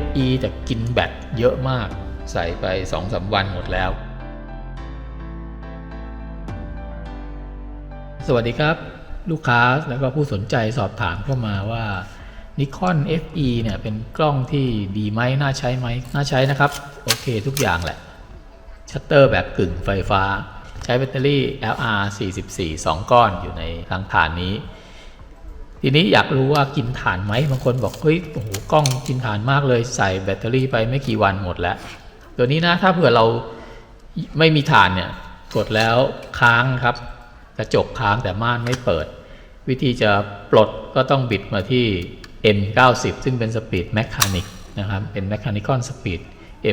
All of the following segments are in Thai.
FE แต่กินแบตเยอะมาก ใส่ไป 2-3 วันหมดแล้ว สวัสดีครับ ลูกค้าแล้วก็ผู้สนใจสอบถามเข้ามาว่า Nikon FE เนี่ยเป็นกล้องที่ดีไหมน่าใช้ไหมน่าใช้นะครับ โอเคทุกอย่างแหละ ชัตเตอร์แบบกึ่งไฟฟ้า ใช้แบตเตอรี่ LR 44 2 ก้อนอยู่ในทางฐานนี้ ทีนี้อยากรู้ว่ากินถ่านไหมบางคนบอกเฮ้ยโอ้โหกล้องกินถ่านมากเลยใส่แบตเตอรี่ไปไม่กี่วันหมดแล้ว ตัวนี้นะถ้าเผื่อเราไม่มีถ่านเนี่ยกดแล้วค้างครับ กระจกค้างแต่ม่านไม่เปิด วิธีจะปลดก็ต้องบิดมาที่ M90 ซึ่งเป็นสปีดแมคานิกนะครับเป็นแมคานิคอนสปีด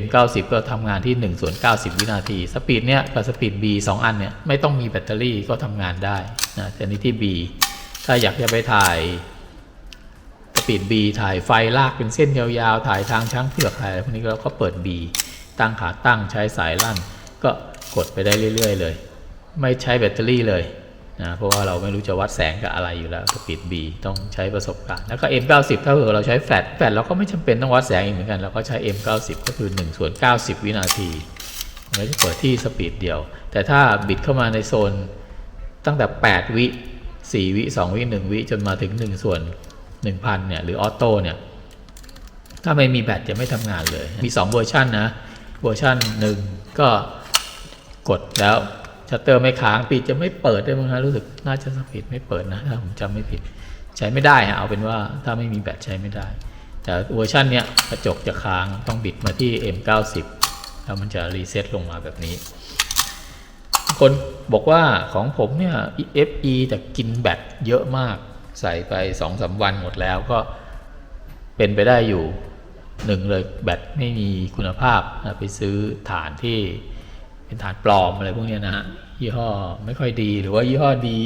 M90 ก็ทำงานที่1ส่วน90 วินาที สปีดเนี้ยกับสปีด B 2 อันเนี่ยไม่ต้องมีแบตเตอรี่ก็ทำงานได้นะแต่นี้ที่ B ถ้าอยากจะไปถ่ายสปีด B ถ่ายไฟลากเป็นเส้นยาวๆ ถ่ายทางช้างเผือกถ่ายอะไรพวกนี้เราก็เปิด B ตั้งขาตั้งใช้สายลั่น ก็กดไปได้เรื่อย ๆ เลย ไม่ใช้แบตเตอรี่เลยนะเพราะว่าเราไม่รู้จะวัดแสงกับอะไรอยู่แล้วสปีด B ต้องใช้ประสบการณ์แล้วก็ M90 ถ้าเกิดเราใช้แฟลชแฟลชเราก็ไม่จำเป็นต้องวัดแสงอีกเหมือนกันเราก็ใช้ M90 ก็คือ1ส่วน90 วินาทีเราจะเปิดที่สปีดเดียว แต่ถ้าบิดเข้ามาในโซนตั้งแต่ 8 วิ 4 วิ 2 วิ 1 วิจนมาถึง 1 ส่วน 1,000 เนี่ย หรือออโต้เนี่ย ถ้าไม่มีแบตจะไม่ทำงานเลย มี 2 เวอร์ชันนะ เวอร์ชัน1 ก็กดแล้วชัตเตอร์ไม่ค้างปิดจะไม่เปิดได้มั้งฮะรู้สึกน่าจะสปีดไม่เปิดนะถ้าผมจำไม่ผิดใช้ไม่ได้ฮะเอาเป็นว่าถ้าไม่มีแบตใช้ไม่ได้ แต่เวอร์ชันเนี้ยกระจกจะค้างต้องบิดมาที่ M90 แล้วมันจะรีเซ็ตลงมาแบบนี้ คน บอกว่าของผมเนี่ย FE แต่กินแบตเยอะมากใส่ไป2องสาวันหมดแล้วก็เป็นไปได้อยู่หนึ่งเลยแบตไม่มีคุณภาพไปซื้อฐานที่เป็นฐานปลอมอะไรพวกเนี้ยนะฮะยี่ห้อไม่ค่อยดีหรือว่ายี่ห้อดี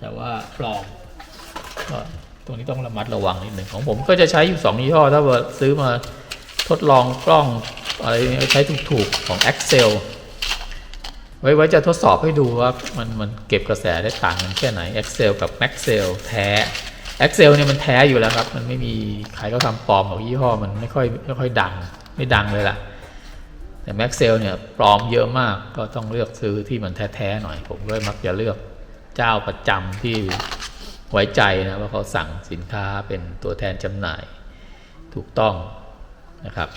แต่ว่าปลอมก็ตรงนี้ต้องระมัดระวังนิดหนึ่งของผมก็จะใช้อยู่2ยี่ห้อถ้าว่าซื้อมาทดลองกล้องอะไรใช้ถูกๆของ Excel ไว้ไว้จะทดสอบให้ดูว่ามันมันเก็บกระแสได้ต่างกันแค่ไหน Excel กับ m a x e l แท้ Excel เนี่ยมันแท้อยู่แล้วครับ มันไม่มีใครก็ทำปลอมของยี่ห้อมันไม่ค่อยไม่ค่อยดังไม่ดังเลยล่ะ แต่ Maxell เนี่ยปลอมเยอะมากก็ต้องเลือกซื้อที่มันแท้ๆหน่อย ผมก็มักจะเลือกเจ้าประจำที่ไว้ใจนะว่าเขาสั่งสินค้าเป็นตัวแทนจำหน่ายถูกต้องนะครับ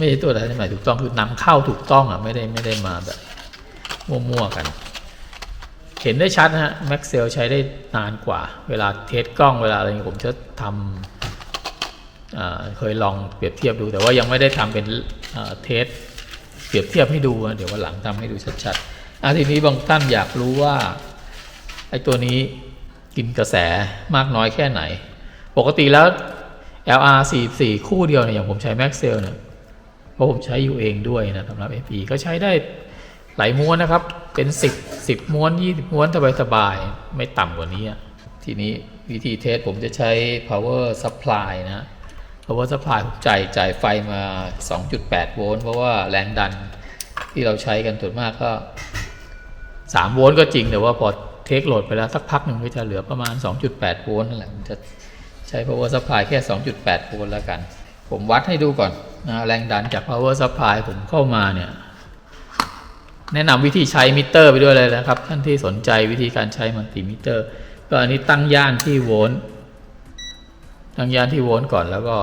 ไม่ใช่ตัวแทนจำหน่ถูกต้องคือนำเข้าถูกต้องอะไม่ได้ไม่ได้มาแบบมั่วๆกัน เห็นได้ชัดนะฮะ Maxell ใช้ได้นานกว่า เวลาเทสกล้องเวลาอะไรอย่างเงี้ยผมจะทำเคยลองเปรียบเทียบดู แต่ว่ายังไม่ได้ทำเป็นเทสเปรียบเทียบให้ดูนะเดี๋ยววันหลังทำให้ดูชัดๆอะทีนี้บางท่านอยากรู้ว่าไอ้ตัวนี้กินกระแสมากน้อยแค่ไหน ปกติแล้ว LR 44 คู่เดียวเนี่ยอย่างผมใช้ Maxell เนี่ย ราะผมใช้อยู่เองด้วยนะสำหรับ FE ก็ใช้ได้หลายม้วนนะครับ เป็น 10 10ม้วน20ม้วนสบายๆไม่ต่ำกว่านี้ ทีนี้วิธีเทสผมจะใช้ power supply นะ power supply ผมจ่ายจ่ายไฟมา 2.8 โวลต์เพราะว่าแรงดันที่เราใช้กันส่วนมากก็ 3 โวลต์ก็จริง แต่ว่าพอเทคโหลดไปแล้วสักพักหนึ่งก็จะเหลือประมาณ 2.8 โวลต์นั่นแหละผมจะใช้ power supply แค่ 2.8 โวลต์แล้วกัน ผมวัดให้ดูก่อน นะแรงดันจาก power supply ผมเข้ามาเนี่ย แนะนำวิธีใช้มิเตอร์ไปด้วยเลยนะครับ ท่านที่สนใจวิธีการใช้มัลติมิเตอร์ ก็อันนี้ตั้งย่านที่โวลต์ตั้งย่านที่โวลต์ก่อนแล้วก็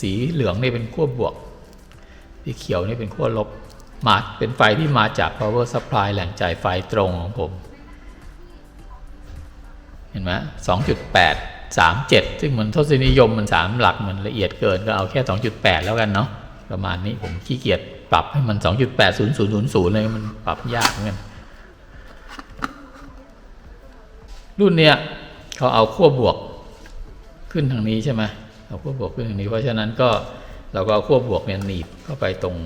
สีเหลืองนี่เป็นขั้วบวก สีเขียวนี่เป็นขั้วลบ มาเป็นไฟที่มาจาก power supply แหล่งจ่ายไฟตรงของผม เห็นไหมสองจุดแปด สามเจ็ดซึ่งเหมันทศนิยมมันสามหลักมันละเอียดเกินก็เอาแค่สองจุดแปดแล้วกันเนาะประมาณนี้ผมขี้เกียจปรับให้มันสองจุดแปดศูนย์ศูนย์ศูนย์ศูนย์เลยมันปรับยากเหมือนกันรุ่นเนี้ยเขาเอาขั้วบวกขึ้นทางนี้ใช่ไหมเอาขั้วบวกขึ้นทางนี้เพราะฉะนั้นก็เราก็เอาขั้วบวกเนี่ยหนีบเข้าไปตรง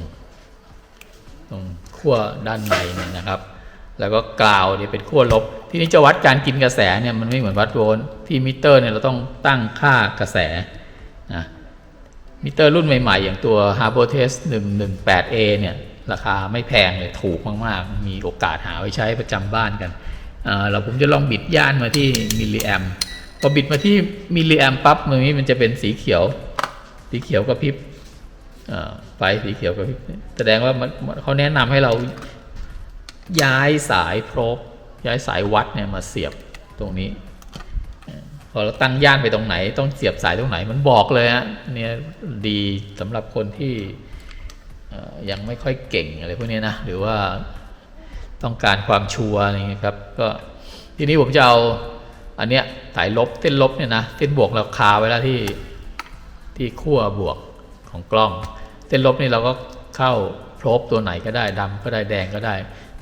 ตรงขั้วด้านในเนี่ยนะครับ แล้วก็กราวเนี่ยเป็นขั้วลบ ที่นี้จะวัดการกินกระแสเนี่ยมันไม่เหมือนวัดโวลต์ที่มิเตอร์เนี่ยเราต้องตั้งค่ากระแสนะมิเตอร์รุ่นใหม่ๆ อย่างตัว h a r b o t e s 118A เนี่ยราคาไม่แพงเลยถูกมากๆ มีโอกาสหาไว้ใช้ประจำบ้านกันเราผมจะลองบิดย่านมาที่มิลลิแอมพอบิดมาที่มิลลิแอมปั๊บมือนี้มันจะเป็นสีเขียว สีเขียวกระพริบไฟสีเขียวกระพริบแสดงว่ามันเขาแนะนำให้เรา ย้ายสายโพรบย้ายสายวัดเนี่ยมาเสียบตรงนี้พอเราตั้งย่านไปตรงไหน ต้องเสียบสายตรงไหนมันบอกเลยฮะเนี่ยดีสำหรับคนที่ยังไม่ค่อยเก่งอะไรพวกนี้นะหรือว่าต้องการความชัวร์อะไรเงี้ยครับก็ทีนี้ผมจะเอาอันเนี้ยสายลบเส้นลบเนี่ยนะเส้นบวกเราคาไว้แล้วที่ที่ขั้วบวกของกล้อง เส้นลบนี่เราก็เข้าโพรบตัวไหนก็ได้ดำก็ได้แดงก็ได้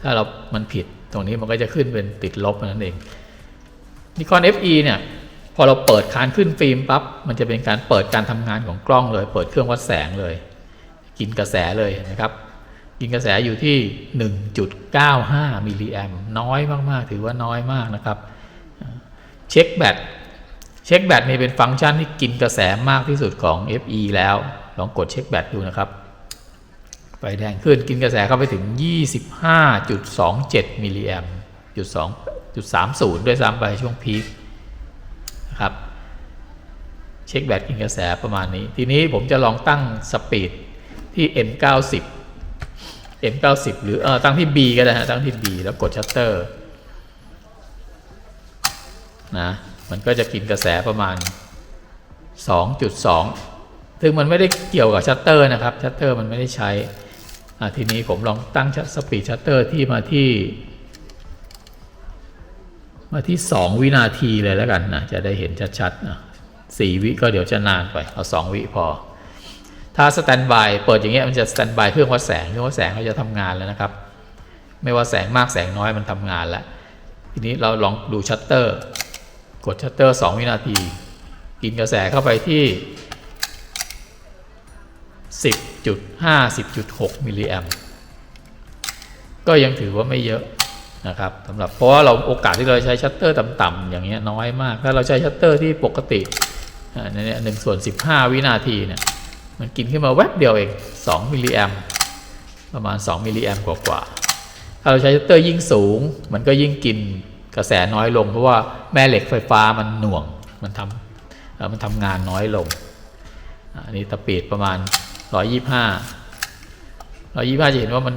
ถ้าเรา มันผิดตรงนี้มันก็จะขึ้นเป็นติดลบนั่นเองนิคอน FE เนี่ยพอเราเปิดคานขึ้นฟิล์มปั๊บมันจะเป็นการเปิดการทำงานของกล้องเลย เปิดเครื่องวัดแสงเลย กินกระแสเลยนะครับ กินกระแสอยู่ที่ 1.95 มิลลิแอมน้อยมาก ๆ ถือว่าน้อยมากนะครับ เช็คแบตเช็คแบตนี่เป็นฟังก์ชันที่กินกระแสมากที่สุดของ FE แล้ว ลองกดเช็คแบตดูนะครับ ไฟแดงขึ้นกินกระแสเข้าไปถึง 25.27 มิลลิแอมจุด2จุด30ด้วยซ้ำไปช่วงพีคนะครับ เช็คแบตกินกระแสประมาณนี้ ทีนี้ผมจะลองตั้งสปีดที่ M90 M90 หรือเออตั้งที่ B ก็ได้ฮะตั้งที่ B แล้วกดชัตเตอร์นะมันก็จะกินกระแสประมาณ 2.2 ซึ่งมันไม่ได้เกี่ยวกับชัตเตอร์นะครับ ชัตเตอร์มันไม่ได้ใช้ ทีนี้ผมลองตั้งสปีดชัตเตอร์ที่มาที่ มาที่ 2 วินาทีเลยแล้วกันนะจะได้เห็นชัดๆนะสี่วิก็เดี๋ยวจะนานไปเอา 2 วิพอ ถ้าสแตนบายเปิดอย่างเงี้ยมันจะสแตนบายเครื่องวัดแสงเครื่องวัดแสงเขาจะทำงานแล้วนะครับ ไม่ว่าแสงมากแสงน้อยมันทำงานแล้ว ทีนี้เราลองดูชัตเตอร์ กดชัตเตอร์ 2 วินาที กินกระแสเข้าไปที่ 10.5 10.6 มิลลิแอมก็ยังถือว่าไม่เยอะนะครับสำหรับเพราะว่าเราโอกาสที่เราใช้ชัตเตอร์ต่ำๆอย่างเงี้ยน้อยมาก ถ้าเราใช้ชัตเตอร์ที่ปกติอ่าเนี่ยหนึ่งส่วนสิบห้าวินาทีเนี่ยมันกินขึ้นมาแวบเดียวเอง 2 มิลลิแอมประมาณ 2 มิลลิแอมกว่าๆถ้าเราใช้ชัตเตอร์ยิ่งสูง มันก็ยิ่งกินกระแสน้อยลง เพราะว่าแม่เหล็กไฟฟ้ามันหน่วงมันทำมันทำงานน้อยลงอันนี้สปีดประมาณ 125 125จะเห็นว่ามัน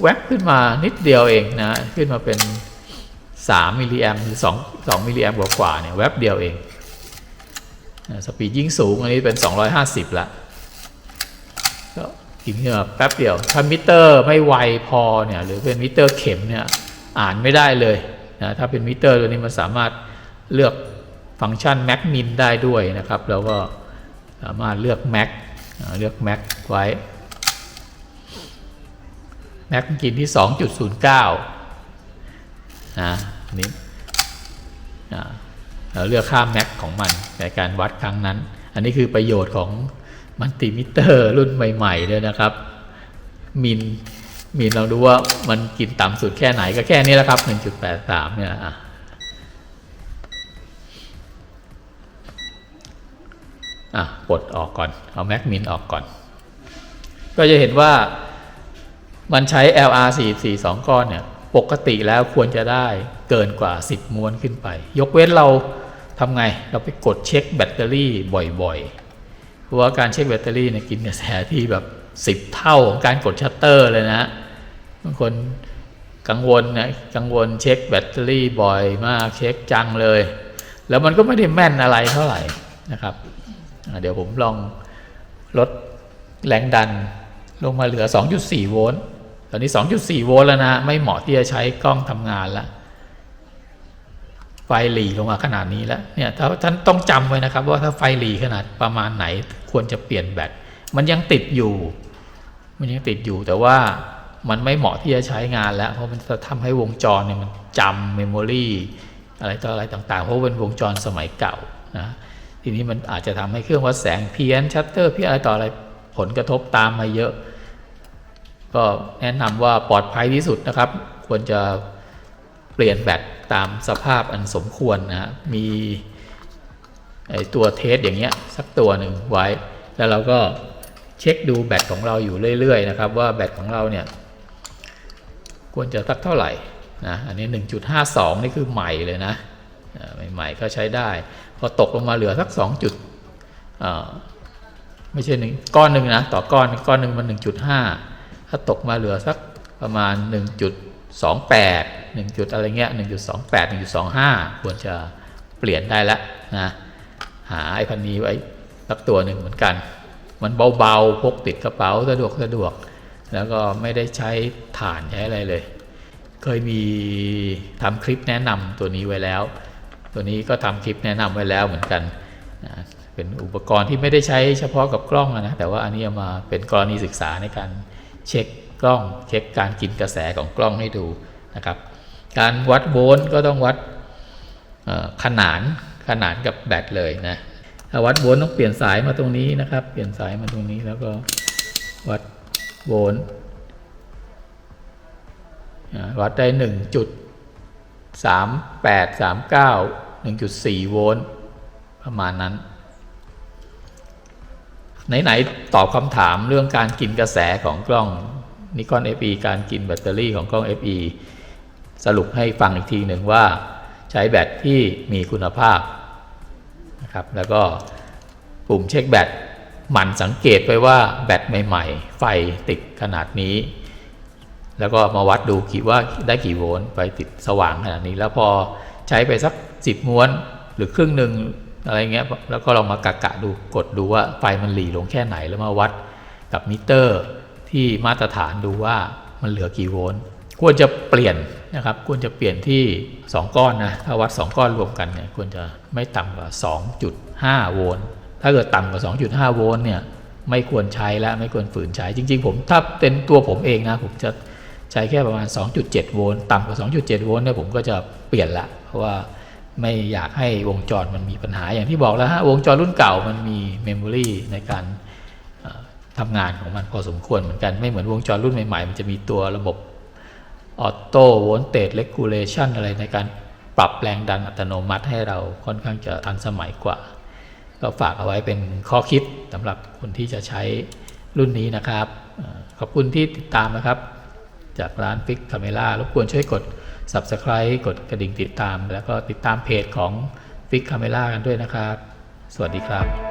แวบขึ้นมานิดเดียวเองนะ ขึ้นมาเป็น3มิลลิแอมหรือ2 2มิลลิแอมกว่าๆเนี่ยแวบเดียวเองนะสปีดยิ่งสูงอันนี้เป็น 250 ละก็กินขึ้นมาแป๊บเดียว ถ้ามิเตอร์ไม่ไวพอเนี่ยหรือเป็นมิเตอร์เข็มเนี่ยอ่านไม่ได้เลยนะถ้าเป็นมิเตอร์ตัวนี้มันสามารถเลือกฟังก์ชัน Mac Min ได้ด้วยนะครับ แล้วก็สามารถเลือก Mac อ่า เลือก Mac ไว้แม็กกินที่ 2.09นะอันนี้อ่เราเลือกค่าแม็กของมันในการวัดครั้งนั้น อันนี้คือประโยชน์ของมัลติมิเตอร์รุ่นใหม่ๆด้วยนะครับ มินมินเราดูว่ามันกินต่ำสุดแค่ไหนก็แค่นี้แหละครับ 1.83 เนี่ย อะปลดออกก่อน เอาแม็กมินออกก่อน ก็จะเห็นว่ามันใช้ LR 4 4 2 ก้อนเนี่ย ปกติแล้วควรจะได้เกินกว่า 10 ม้วนขึ้นไป ยกเว้นเราทำไง เราไปกดเช็คแบตเตอรี่บ่อยๆ เพราะว่าการเช็คแบตเตอรี่เนี่ยกินกระแสที่แบบ 10 เท่าของการกดชัตเตอร์เลยนะบางคนกังวลนะกังวลเช็คแบตเตอรี่บ่อยมากเช็คจังเลย แล้วมันก็ไม่ได้แม่นอะไรเท่าไหร่นะครับ เดี๋ยวผมลองลดแรงดันลงมาเหลือ 2.4 โวลต์ตอนนี้ 2.4 โวลต์แล้วนะไม่เหมาะที่จะใช้กล้องทำงานล้วไฟหลีลงมาขนาดนี้แล้วเนี่ยถ้าท่านต้องจำไว้นะครับ ว่าถ้าไฟหลีขนาดประมาณไหนควรจะเปลี่ยนแบตมันยังติดอยู่ มันยังติดอยู่แต่ว่ามันไม่เหมาะที่จะใช้งานแล้ว เพราะมันจะทำให้วงจรเนี่ยมันจำเมมโมรีอะไรต่ออะไรต่างๆ เพราะเป็นวงจรสมัยเก่านะ ทีนี้มันอาจจะทำให้เครื่องวัดแสงเพี้ยนชัตเตอร์เพี้ยนอะไรต่ออะไรผลกระทบตามมาเยอะ ก็แนะนำว่าปลอดภัยที่สุดนะครับ ควรจะเปลี่ยนแบตตามสภาพอันสมควรนะฮะมีตัวเทสอย่างเงี้ยสักตัวหนึ่งไว้ แล้วเราก็เช็คดูแบตของเราอยู่เรื่อยๆนะครับ ว่าแบตของเราเนี่ย ควรจะสักเท่าไหร่นะอันนี้ 1.52 นี่คือใหม่เลยนะใหม่ๆก็ใช้ได้ พอตกลงมาเหลือสักสองจุดไม่ใช่หนึ่งก้อนหนึ่งนะต่อก้อนก้อนหนึ่งมันหนึ่งจุดห้าถ้าตกมาเหลือสักประมาณหนึ่งจุดสองแปดหนึ่งจุดอะไรเงี้ยหนึ่งจุดสองแปดหนึ่งจุดสองห้าควรจะเปลี่ยนได้แล้วนะหาไอ้พันนี้ไว้สักตัวหนึ่งเหมือนกัน มันเบาๆพกติดกระเป๋าสะดวกสะดวก แล้วก็ไม่ได้ใช้ถ่านใช้อะไรเลย เคยมีทำคลิปแนะนำตัวนี้ไว้แล้ว ตัวนี้ก็ทำคลิปแนะนำไว้แล้วเหมือนกันนะเป็นอุปกรณ์ที่ไม่ได้ใช้เฉพาะกับกล้องนะแต่ว่าอันนี้ามาเป็นกรณีศึกษาในการเช็คกล้อง เช็คการกินกระแสของกล้องให้ดูนะครับ การวัดโวลต์ก็ต้องวัดขนานขนานกับแบตเลยนะถ้าวัดโวลต์ต้องเปลี่ยนสายมาตรงนี้นะครับ เปลี่ยนสายมาตรงนี้แล้วก็วัดโวลต์วัดได้หนึ่งจุด สามแปดสามเก้าหนึ่งจุดสี่โวลต์ประมาณนั้น ไหน ๆ ตอบคำถามเรื่องการกินกระแสของกล้องนิคอน FE การกินแบตเตอรี่ของกล้อง FE สรุปให้ฟังอีกทีหนึ่งว่าใช้แบตที่มีคุณภาพนะครับแล้วก็ปุ่มเช็คแบตหมั่นสังเกตไปว่าแบตใหม่ ๆ ไฟติดขนาดนี้ แล้วก็มาวัดดูกี่ว่าได้กี่โวลต์ไฟติดสว่างขนาดนี้ แล้วพอใช้ไปสัก 10 ม้วนหรือครึ่งหนึ่งอะไรเงี้ยแล้วก็ลองมากะกะดูกดดูว่าไฟมันหลีลงแค่ไหนแล้วมาวัดกับมิเตอร์ที่มาตรฐานดูว่ามันเหลือกี่โวลต์ควรจะเปลี่ยนนะครับควรจะเปลี่ยนที่ 2 ก้อนนะถ้าวัด 2 ก้อนรวมกันเนี่ยควรจะไม่ต่ำกว่า 2.5 โวลต์ถ้าเกิดต่ำกว่า 2.5 โวลต์เนี่ยไม่ควรใช้และไม่ควรฝืนใช้จริง ๆ ผมถ้าเป็นตัวผมเองนะผมจะ ใช้แค่ประมาณ 2.7 โวลต์ต่ำกว่า 2.7 โวลต์เนี่ยผมก็จะเปลี่ยนละ เพราะว่าไม่อยากให้วงจรมันมีปัญหาอย่างที่บอกแล้วฮะวงจรรุ่นเก่ามันมีเมมโมรีในการทำงานของมันพอสมควรเหมือนกันไม่เหมือนวงจรรุ่นใหม่ๆ มันจะมีตัวระบบออโต้โวลเต e เลกูเลชันอะไรในการปรับแรงดันอัตโนมัติให้เราค่อนข้างจะทันสมัยกว่า ก็ฝากเอาไว้เป็นข้อคิดสำหรับคนที่จะใช้รุ่นนี้นะครับ ขอบคุณที่ติดตามนะครับ จากร้านฟิกคาเมล่ารบกวนช่วยกด Subscribe กดกระดิ่งติดตาม แล้วก็ติดตามเพจของฟิกคาเมล่ากันด้วยนะครับ สวัสดีครับ